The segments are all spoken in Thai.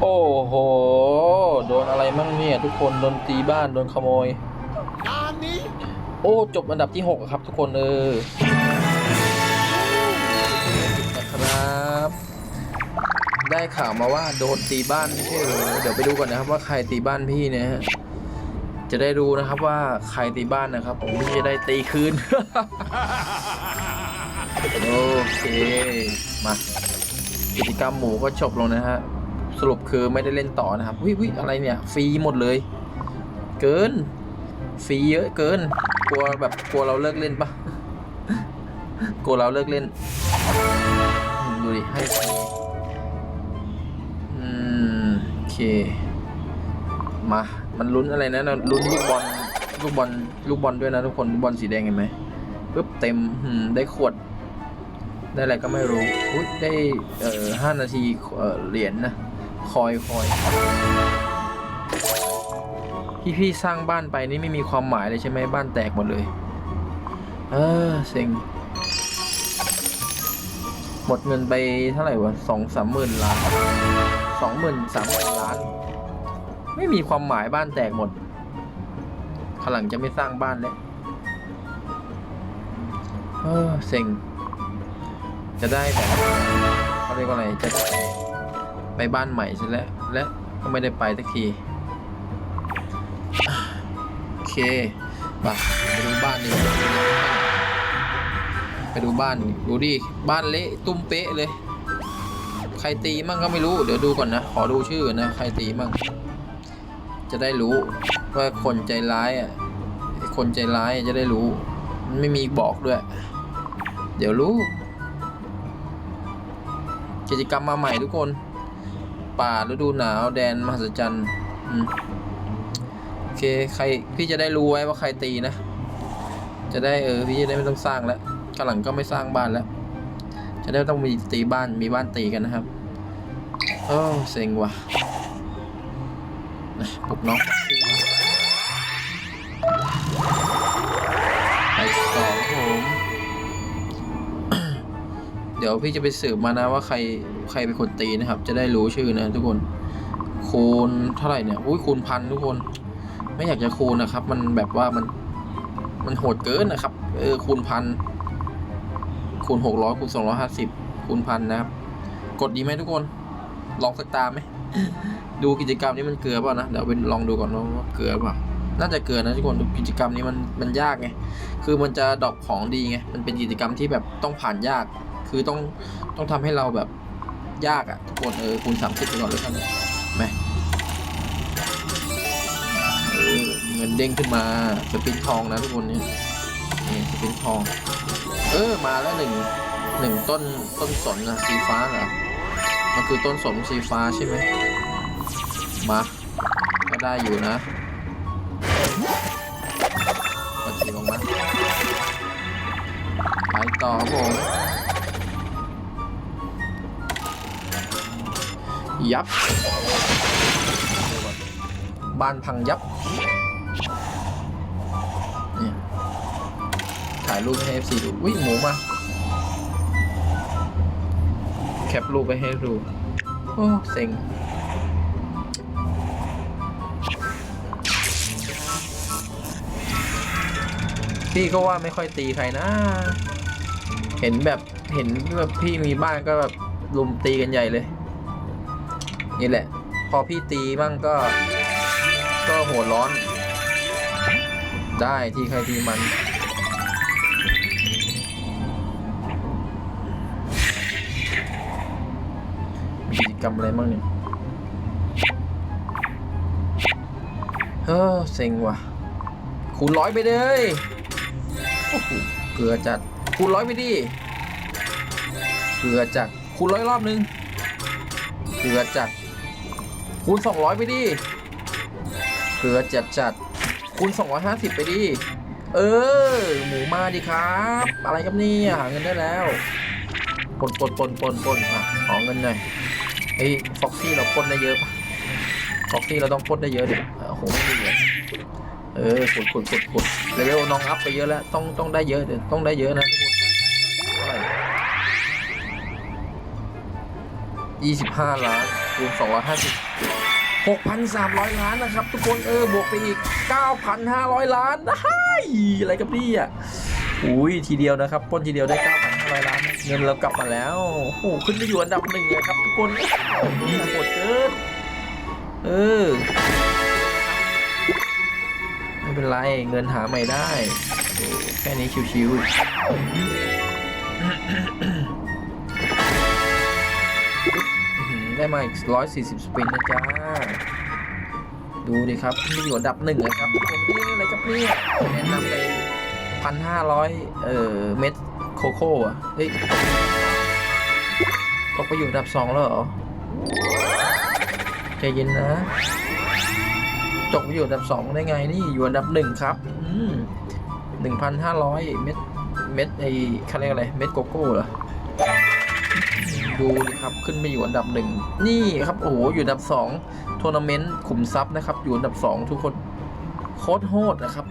โอ้โห โดนอะไรมั่งเนี่ย ทุกคน โดนตีบ้าน โดนขโมยโอ้ จบอันดับที่ 6 ครับทุกคนเออนะครับ ได้ข่าวมาว่าโดนตีบ้านไม่ใช่เหรอเดี๋ยวไปดูก่อนนะครับว่าใครตีบ้านพี่เนี่ยฮะ จะได้รู้นะครับว่าใครตีบ้านนะครับ ผมพี่จะได้ตีคืน โอเค มา กิจกรรมหมูก็จบลงนะฮะ สรุปคือไม่ได้เล่นต่อนะครับวิวิอะไรเนี่ยฟรีหมดเลย เกินฟรีเยอะเกิน กลัวแบบกลัวเราเลิกเล่นปะกลัวเราเลิกเล่น ดูดิให้อืมโอเค มา มันลุ้นอะไรนะนะลุ้นลูกบอลลูกบอลลูกบอลด้วยนะทุกคนลูกบอลสีแดงเห็นไหมปึ๊บเต็มได้ขวด ได้อะไรก็ไม่รู้ได้เอ่อห้านาทีเอ่อเหรียญนะ คอยคอยที่พี่สร้างบ้านไปนี่ไม่มีความหมายเลยใช่ไหมบ้านแตกหมดเลย เออเซ็งหมดเงินไปเท่าไหร่วะสองสามหมื่นล้านสองหมื่นสามหมื่นล้าน ไม่มีความหมายบ้านแตกหมดขลังจะไม่สร้างบ้านแล้วเออเซ็งจะได้แบบเขาเรียกว่าอะไรจะได้ ไปบ้านใหม่ใช่แล้วและก็ไม่ได้ไปสักทีโอเคไปไปดูบ้านดีไปดูบ้านดูดิบ้านเละตุ้มเป๊ะเลย ใครตีมั่งก็ไม่รู้เดี๋ยวดูก่อนนะขอดูชื่อนะใครตีมั่งจะได้รู้ว่าคนใจร้ายอะคนใจร้ายจะได้รู้ ไม่มีบอกด้วย เดี๋ยวรู้ กิจกรรมมาใหม่ทุกคน ป่าฤดูหนาวแดนมหัศจรรย์โอเคใครพี่จะได้รู้ไว้ว่าใครตีนะ จะได้เออพี่จะได้ไม่ต้องสร้างแล้วกหลังก็ไม่สร้างบ้านแล้ว จะได้ต้องมีตีบ้านมีบ้านตีกันนะครับโอ้เซ็งว่ะนะปลุกน้อง เดี๋ยวพี่จะไปสืบมานะว่าใครใครเป็นคนตีนะครับ จะได้รู้ชื่อนะทุกคนคูณเท่าไหร่เนี่ยอุ้ยคูณพันทุกคน ไม่อยากจะคูณนะครับ มันแบบว่ามันมันโหดเกินนะครับ เออคูณพันคูณหกร้อยคูณสองร้อยห้าสิบคูณพันนะครับ กดดีไหมทุกคน ลองสักตามไหมดูกิจกรรมนี้มันเกลือเปล่านะเดี๋ยวไปลองดูก่อนว่าเกลือเปล่าน่าจะเกลือนะทุกคนกิจกรรมนี้มันมันยากไง คือมันจะดรอปของดีไง มันเป็นกิจกรรมที่แบบต้องผ่านยาก คือต้องต้องทำให้เราแบบยากอะทุกคนเออคูณสามสิบไปก่อนเลยท่านไหมเออเงินเด้งขึ้นมาสปินทองนะทุกคนเนี่ยนี่สปินทอง เออมาแล้วหนึ่งหนึ่งต้นต้นสนนะสีฟ้าเหรอมันคือต้นสนสีฟ้าใช่ไหมมาก็ได้อยู่นะมาทีลงมาไปต่อครับผม ยับ บ้านพังยับนี่ถ่ายรูปให้ FC ดูวิ่งหมูมา แคปรูปไปให้ดู โอ้เซ็งพี่ก็ว่าไม่ค่อยตีใครนะ เห็นแบบเห็นแบบพี่มีบ้านก็แบบลุมตีกันใหญ่เลย นี่แหละ พอพี่ตีบ้างก็ ก็หัวร้อน ได้ที่ใครทีมัน มีกิจกรรมอะไรบ้างเนี่ยเฮ้อเซ็งว่ะ คูณร้อยไปเลยโอ้โหเกลือจัด คูณร้อยไปดิเกลือจัดคูณร้อยรอบนึงเกลือจัด คูณสองร้อยไปดิเกลือจัดจัดคูณ 250 ไปดิ เออ หมูมาดิครับ อะไรครับนี่หาเงินได้แล้วปนปนปนปนปนอะขอเงินหน่อยเฮ้ฟ็อกซี่เราปนได้เยอะปะฟ็อกซี่เราต้องปนได้เยอะดิโอ้โหไม่มีเหรียเออขุดขุดขุดขุดเลเวลน้องอัพไปเยอะแล้ว ต้องต้องได้เยอะเดี๋ยวต้องได้เยอะนะทุกคน 25 ล้านคูณ250 6,300 ล้านนะครับ ทุกคนเออบวกไปอีก 9,500 ล้านนะฮยอะไรกับนี่อะอุ้ยทีเดียวนะครับป้นทีเดียวได้ 9,500 ล้าน เงินเรากลับมาแล้วโอ้ขึ้นไปอยู่อันดับหนึ่งเลยครับทุกคนนี่โหดเกินเออไม่เป็นไรเงินหาใหม่ได้ แค่นี้ชิวๆ ได้มาอีก 140 สปินนะจ๊ะ ดูดิครับนี่อยู่อันดับหนึ่งเลยครับทุกคนนี่อะไรกับเนี่ยแนะนำไปพันห้าร้อยเอ่อ เม็ดโคโค่อะเฮ้ยตกไปอยู่อันดับสองแล้วเหรอ ใจเย็นนะจบไปอยู่อันดับสองได้ไงนี่อยู่อันดับหนึ่งครับหนึ่งพันห้าร้อยเม็ดเม็ดไอ้เขาเรียกอะไร เม็ดโกโก้เหรอ ดูดิครับขึ้นไปอยู่อันดับหนึ่งนี่ครับโอ้โหอยู่อันดับสองทัวร์นาเมนต์ขุมทรัพย์นะครับ อยู่อันดับสองทุกคนโคตรโหดนะครับ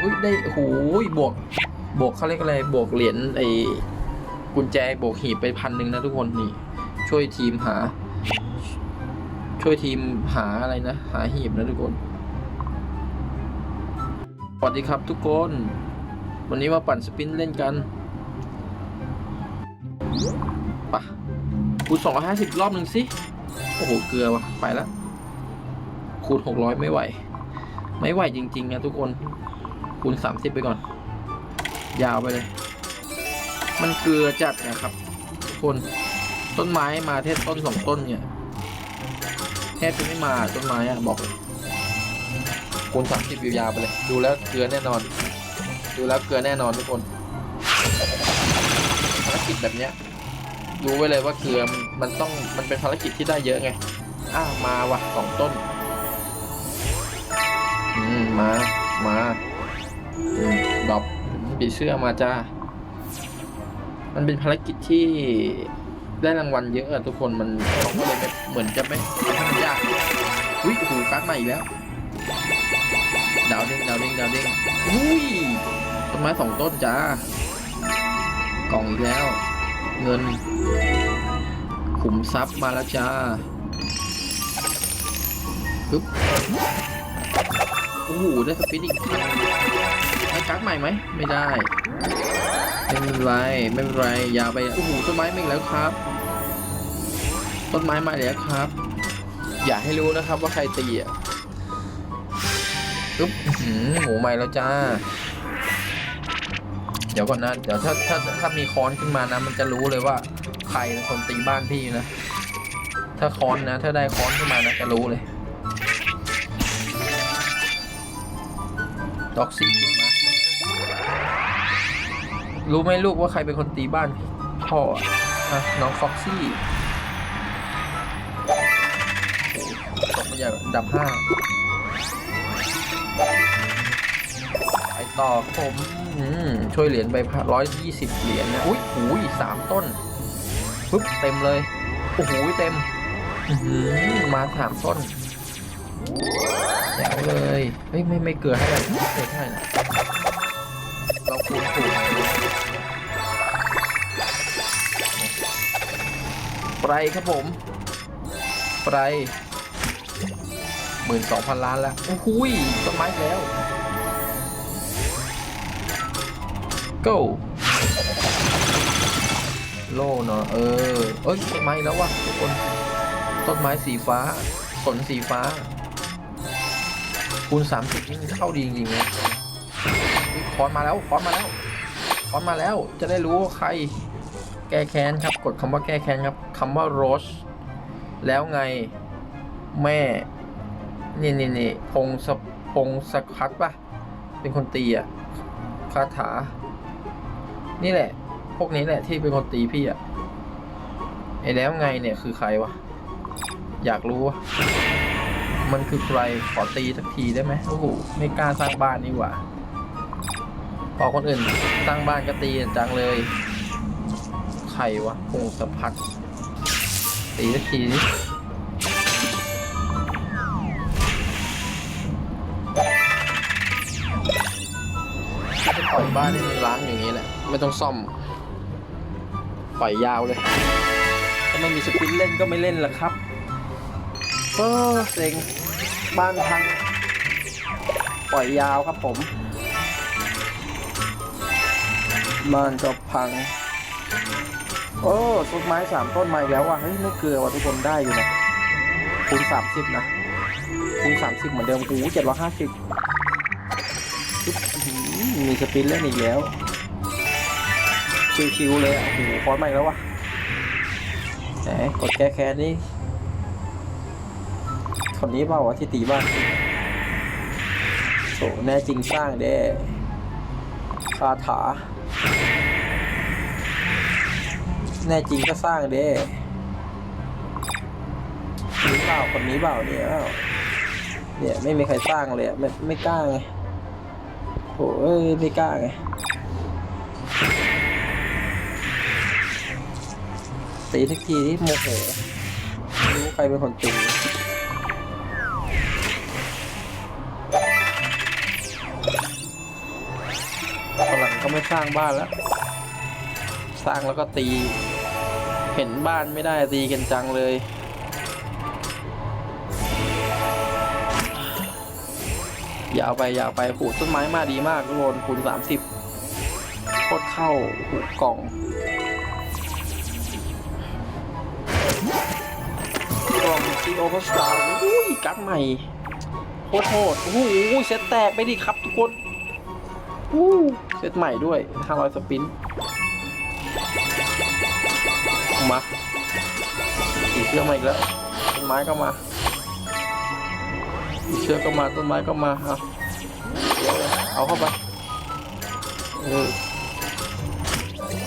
อุ้ยได้โอ้โหบวกบวกเขาเรียกอะไรบวกเหรียญไอ้กุญแจบวกหีบไปพันหนึ่งนะทุกคนนี่ ช่วยทีมหา ช่วยทีมหาอะไรนะ หาหีบนะทุกคนสวัสดีครับทุกคน วันนี้มาปั่นสปินเล่นกัน คูณ250รอบหนึ่งสิ โอ้โห เกลือวะไปแล้ว คูณ600ไม่ไหว ไม่ไหวจริง ๆ นะทุกคน คูณ30ไปก่อน ยาวไปเลย มันเกลือจัดนะครับ ทุกคน ต้นไม้มาเทศต้นสองต้นเนี่ยแทบจะไม่มาต้นไม้อะบอกเลยคูณสามสิบยาวไปเลย ดูแล้วเกลือแน่นอน ดูแล้วเกลือแน่นอนทุกคนภารกิจแบบเนี้ย รู้ไว้เลยว่าเกลือมันต้องมันเป็นภารกิจที่ได้เยอะไง อ้ามาว่ะสองต้น อืม มา มาดอปปีเสื้อมาจ้า มันเป็นภารกิจที่ได้รางวัลเยอะอะทุกคนมันเขาก็เลยเหมือนจะไม่มันยากอุ้ยโอ้โหการ์ดใหม่อีกแล้ว ดาวเด้งดาวเด้งดาวเด้งอุ้ยต้นไม้สองต้นจ้ากล่องอีกแล้ว เงิน ขุมทรัพย์มาแล้วจ้าปึ๊บโอ้โหได้สปินอีกได้การ์ดใหม่ไหม ไม่ได้ ไม่เป็นไร ไม่เป็นไร อยาไป โอ้โห ต้นไม้มาอีกแล้วครับ ต้นไม้มาแล้วครับ อย่าให้รู้นะครับว่าใครตีอะปึ๊บหมูใหม่แล้วจ้า เดี๋ยวก่อนนะ เดี๋ยวถ้าถ้าถ้ามีค้อนขึ้นมานะ มันจะรู้เลยว่าใครเป็นคนตีบ้านพี่นะ ถ้าค้อนนะ ถ้าได้ค้อนขึ้นมานะจะรู้เลยด็อกซี่ขึ้นมารู้ไหมลูกว่าใครเป็นคนตีบ้านพี่พออะอะน้องฟ็อกซี่ตกมาจากอันดับห้า ต่อผมช่วยเหรียญไปร้อยยี่สิบเหรียญนะอุ้ยหูยสามต้นปึ๊บเต็มเลยโอ้โหเต็มมาสามต้นแจ๋วเลยเฮ้ยไม่ไม่เกลือให้เลยเกลือให้นะเราคูณถูกไปครับผมไปหมื่นสองพันล้านแล้วโอ้โหยต้นไม้แล้ว go โล่เนาะเออเอ้ยต้นไม้แล้ววะทุกคนต้นไม้สีฟ้าสนสีฟ้า คูณสามสิบนี่เข้าดีจริงๆเลยคอนมาแล้วคอนมาแล้วคอนมาแล้ว จะได้รู้ว่าใคร แก้แค้นครับ กดคำว่าแก้แค้นครับคำว่าโรสแล้วไงแม่ นี่นี่นี่พงศพงศพัฒน์ปะเป็นคนตีอะคาถา นี่แหละ พวกนี้แหละที่เป็นคนตีพี่อะไอ้แล้วไงเนี่ยคือใครวะ อยากรู้วะมันคือใครขอตีสักทีได้ไหมโอ้โหไม่กล้าสร้างบ้านนี่หว่าพอคนอื่นสร้างบ้านก็ตีจังเลยใครวะพงศพัฒน์ตีสักทีนี่จะปล่อยบ้านให้มันล้างอย่างนี้แหล ไม่ต้องซ่อม ปล่อยยาวเลยทำไมไม่มีสปินเล่นก็ไม่เล่นละครับเออเซ็งบ้านพัง ปล่อยยาวครับผม บ้านก็พัง โอ้ต้นไม้สามต้นมาอีกแล้วว่ะ เฮ้ย ไม่เกลือว่ะทุกคนได้อยู่นะคูณสามสิบนะคูณสามสิบเหมือนเดิมโอ้โหเจ็ดร้อยห้าสิบมีสปินเล่นอีกแล้ว ชิวๆเลยอะโอ้โหคอนใหม่แล้ววะแหมกดแก้แค้นนี่คนนี้เปล่าวะที่ตีบ้านโถแน่จริงสร้างเด้คาถา แน่จริงก็สร้างเด้นี่เปล่าคนนี้เปล่าเนี่ยเนี่ยไม่มีใครสร้างเลยไม่ไม่กล้าไงโอ้ยไม่กล้าไง ตีทักทีที่โมโหรู้ใครเป็นคนตีฝรั่งก็ไม่สร้างบ้านแล้ว สร้างแล้วก็ตี เห็นบ้านไม่ได้ตีกันจังเลยยาวไปยาวไปปลูกต้นไม้มาดีมากทุกคนคูณสามสิบโคตรเข้าหูกล่อง ซีโอเวอสตาร์อุ้ยกักใหม่โคตรโหดโอ้โหเซตแตกไปดิครับทุกคนอู้เซตใหม่ด้วย 500 สปินมาสีเชือกมาอีกแล้วต้นไม้ก็มาสีเชือกก็มาต้นไม้ก็มาเอาเอาเข้าไป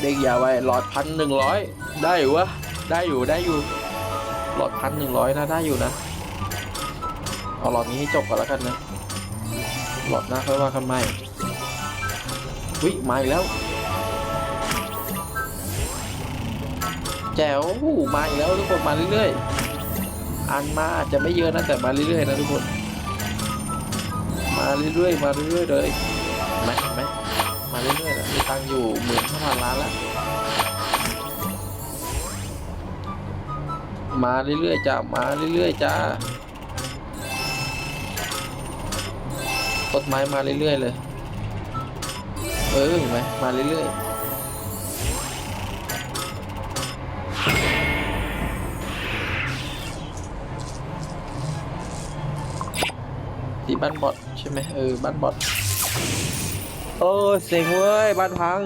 เด็กอย่าไว้หลอดพันหนึ่งร้อยได้อยู่วะได้อยู่ได้อยู่ หลอดพันหนึ่งร้อยนะได้อยู่นะ เอาหลอดนี้ให้จบก่อนแล้วกันนะ หลอดหน้าค่อยว่ากันใหม่วิมาอีกแล้ว แจ๋วมาอีกแล้วทุกคนมาเรื่อยๆ อันมาอาจจะไม่เยอะนะแต่มาเรื่อยๆนะทุกคน มาเรื่อยๆมาเรื่อยๆเลยเห็นไหมไหมมาเรื่อยๆนะมีตังอยู่หมื่นห้าพันล้านแล้ว มาเรื่อยๆจ้ามาเรื่อยๆจ้าต้นไม้มาเรื่อยๆเลย เออเห็นไหมมาเรื่อยๆที่บ้านบอดใช่ไหมเออบ้านบอดโอ้เซ็งเว้ยบ้านพัง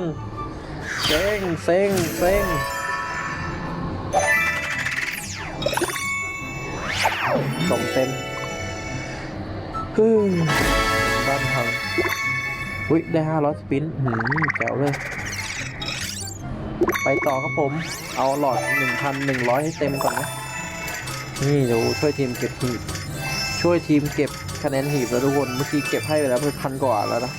เซ็งเซ็งเซ็ง ส่งเต็มฮึ่มบ้านพังอุ้ยได้ห้าร้อยสปินหืมแจ๋วเลย ไปต่อครับผม เอาหลอดหนึ่งพันหนึ่งร้อยให้เต็มก่อนนะ นี่เดี๋ยวช่วยทีมเก็บหีบ ช่วยทีมเก็บคะแนนหีบแล้วทุกคน เมื่อกี้เก็บให้ไปแล้วเป็นพันกว่าแล้วนะ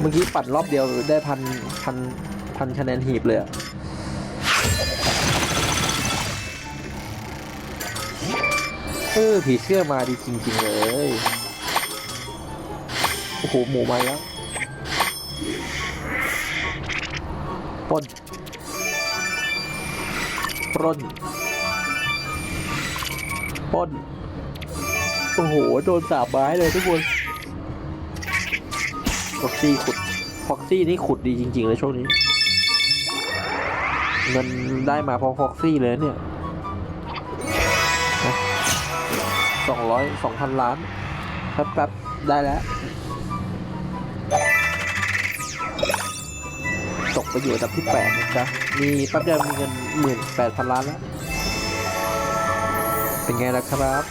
เมื่อกี้ปัดรอบเดียวได้พันพันพันคะแนนหีบเลยอะ เออผีเสื้อมาดีจริง ๆ เลย โอ้โห หมูมาแล้วปนปล้นปล้นโอ้โห โดนสาบไม้เลยทุกคนฟ็อกซี่ขุดฟ็อกซี่นี่ขุดดีจริง ๆ เลยช่วงนี้ เงินได้มาเพราะฟ็อกซี่เลยเนี่ย สองร้อยสองพันล้านแป๊บๆได้แล้ว ตกไปอยู่อันดับที่แปดนะจ๊ะ มีแป๊บเดียวมีเงินหมื่นแปดพันล้านแล้ว เป็นไงล่ะครับ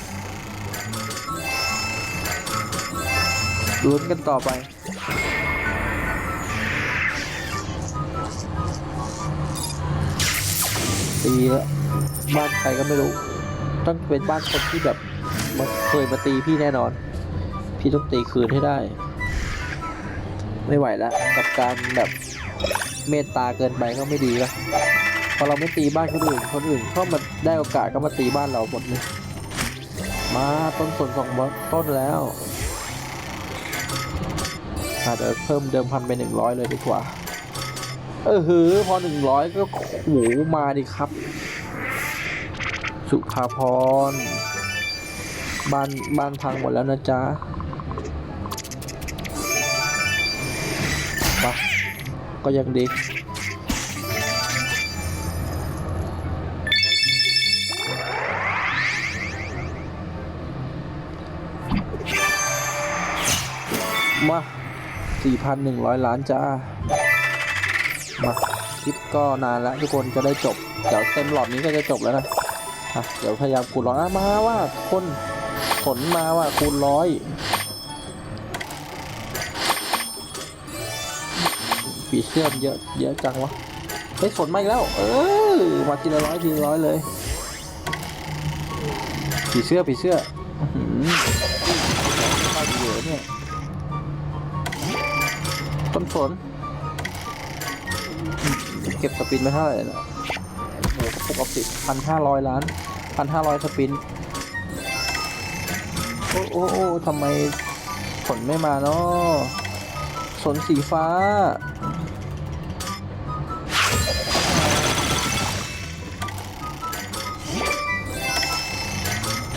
ลุ้นกันต่อไปตีแล้วบ้านใครก็ไม่รู้ ต้องเป็นบ้านคนที่แบบ มาเคยมาตีพี่แน่นอน พี่ต้องตีคืนให้ได้ ไม่ไหวแล้วกับการแบบเมตตาเกินไปก็ไม่ดีละพอเราไม่ตีบ้านคนอื่น คนอื่นเข้ามาได้โอกาสก็มาตีบ้านเราหมดเลยมาต้นส่วนสองต้นแล้วอาจจะเดี๋ยวเพิ่มเดิมพันไปหนึ่งร้อยเลยดีกว่า เออหือพอหนึ่งร้อยก็โหมาดิครับ สุภาพร บ้านบ้านพังหมดแล้วนะจ๊ะปะก็ยังดีมา 4,100 ล้านจ้า มาคลิปก็นานแล้วทุกคนจะได้จบ เดี๋ยวเต็มหลอดนี้ก็จะจบแล้วนะ อะ เดี๋ยวพยายามคูณร้อยอะมาว่าคน ผลมาว่าคูณร้อยปีเชื่อมเยอะเยอะจังวะเฮ้ยฝนมาอีกแล้ว เออมาทีละร้อยทีละร้อยเลยผีเสื้อผีเสื้ออื้อหือเข้าดีเลยเนี่ยต้นฝนเก็บสปินไปเท่าไหร่นะโอ้โหปกติพันห้าร้อยล้านพันห้าร้อยสปิน โอ้โอ้ทำไมฝนไม่มาเนาะสนสีฟ้า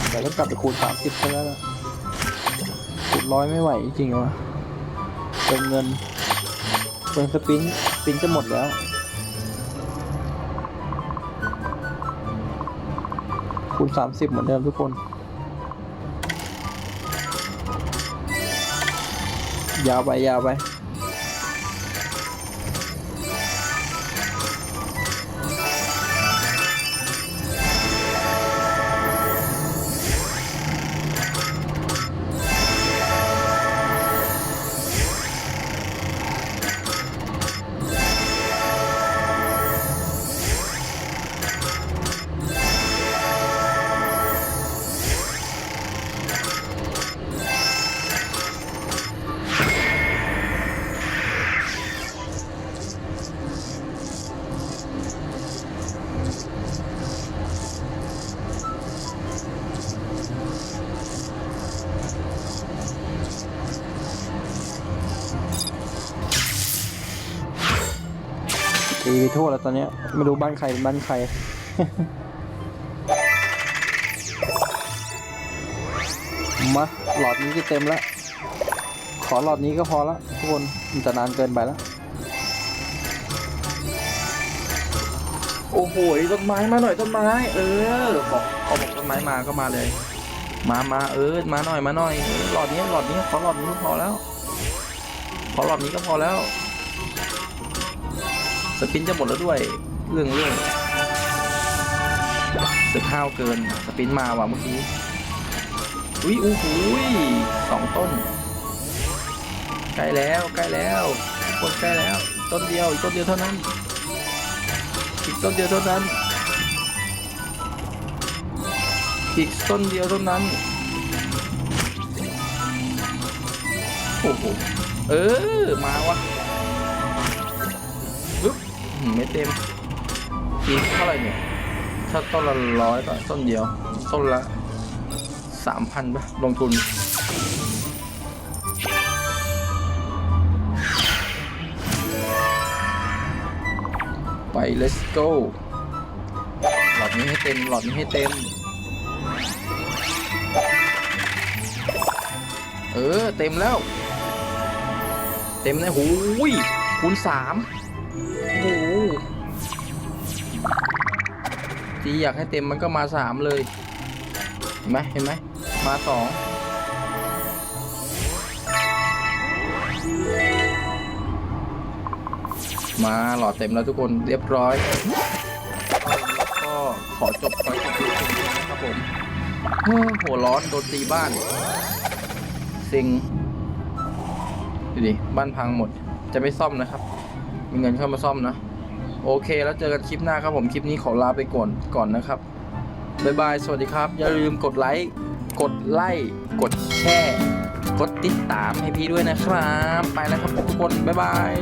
แต่ต้องกลับไปคูณสามสิบซะแล้วคูณร้อยไม่ไหวจริงวะเป็นเงินเป็นสปินสปินจะหมดแล้วคูณสามสิบเหมือนเดิมทุกคน ยาวไปยาวไป ตีไปทั่วแล้วตอนนี้ไม่รู้บ้านใครบ้านใคร มาหลอดนี้จะเต็มแล้ว ขอหลอดนี้ก็พอละทุกคนมันจะนานเกินไปแล้ว โอ้โหต้นไม้มาหน่อยต้นไม้ เออบอกเขาบอกต้นไม้มาก็มาเลย มามาเออมาหน่อยมาหน่อยหลอดนี้หลอดนี้ขอหลอดนี้ก็พอแล้ว ขอหลอดนี้ก็พอแล้ว สปินจะหมดแล้วด้วย เรื่องเรื่องเสือข้าวเกินสปินมาว่ะเมื่อกี้อุ้ยอู้หูยสองต้น ใกล้แล้วใกล้แล้วกคนใกล้แล้ว ต้นเดียวอีกต้นเดียวเท่านั้น อีกต้นเดียวเท่านั้น อีกต้นเดียวเท่านั้นโอ้โหเออมาวะ ไม่เต็มอีกเท่าไหร่เนี่ย ถ้าต้นละร้อยก็ต้นเดียว ต้นละสามพันปะลงทุน ไป let's go หลอดนี้ให้เต็ม หลอดนี้ให้เต็ม เออ เต็มแล้ว เต็มเลยหูยคูณสาม ทีอยากให้เต็มมันก็มาสามเลยเห็นไหมเห็นไหมมาสองมาหลอดเต็มแล้วทุกคนเรียบร้อยก็ขอจบภารกิจนี้นะครับผมหัวร้อนโดนตีบ้านซิงดูดิบ้านพังหมดจะไม่ซ่อมนะครับ มีเงินเข้ามาซ่อมนะ โอเค แล้วเจอกันคลิปหน้าครับผมคลิปนี้ขอลาไปก่อนก่อนนะครับบ๊ายบาย สวัสดีครับ อย่าลืมกดไลค์ กดไลค์ กดแชร์ กดติดตามให้พี่ด้วยนะครับ ไปแล้วครับทุกคน บ๊ายบาย